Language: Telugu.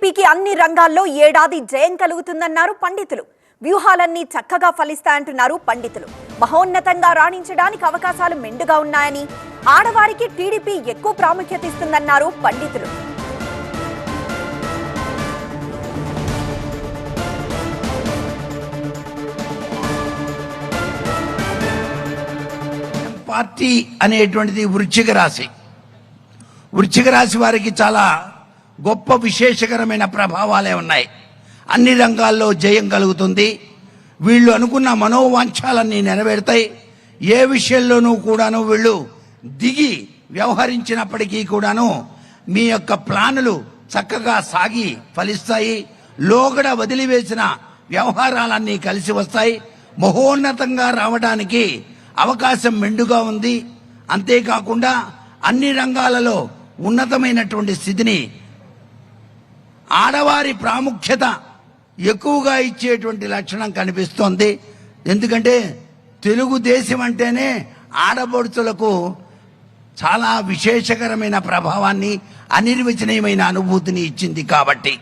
టీడీపీకి అన్ని రంగాల్లో ఏడాది జయం కలుగుతుందన్నారు పండితులు. వ్యూహాలన్నీ చక్కగా ఫలిస్తాయంటున్నారు పండితులు. మహోన్నతంగా రాణించడానికి అవకాశాలు మెండుగా ఉన్నాయని ఆడవారికి టీడీపీ ఎక్కువ ప్రాముఖ్యత ఇస్తుందన్నారు పండితులు. పార్టీ అనేటువంటిది వృశ్చిక రాశి. వృశ్చిక రాశి వారికి చాలా గొప్ప విశేషకరమైన ప్రభావాలే ఉన్నాయి. అన్ని రంగాల్లో జయం కలుగుతుంది. వీళ్ళు అనుకున్న మనోవాంఛాలన్నీ నెరవేరుతాయి. ఏ విషయంలోనూ కూడాను వీళ్ళు దిగి వ్యవహరించినప్పటికీ కూడాను మీ యొక్క ప్లానులు చక్కగా సాగి ఫలిస్తాయి. లోగడ వదిలివేసిన వ్యవహారాలన్నీ కలిసి వస్తాయి. మహోన్నతంగా రావడానికి అవకాశం మెండుగా ఉంది. అంతేకాకుండా అన్ని రంగాలలో ఉన్నతమైనటువంటి స్థితిని ఆడవారి ప్రాముఖ్యత ఎక్కువగా ఇచ్చేటువంటి లక్షణం కనిపిస్తోంది. ఎందుకంటే తెలుగుదేశం అంటేనే ఆడపడుచులకు చాలా విశేషకరమైన ప్రభావాన్ని అనిర్వచనీయమైన అనుభూతిని ఇచ్చింది కాబట్టి.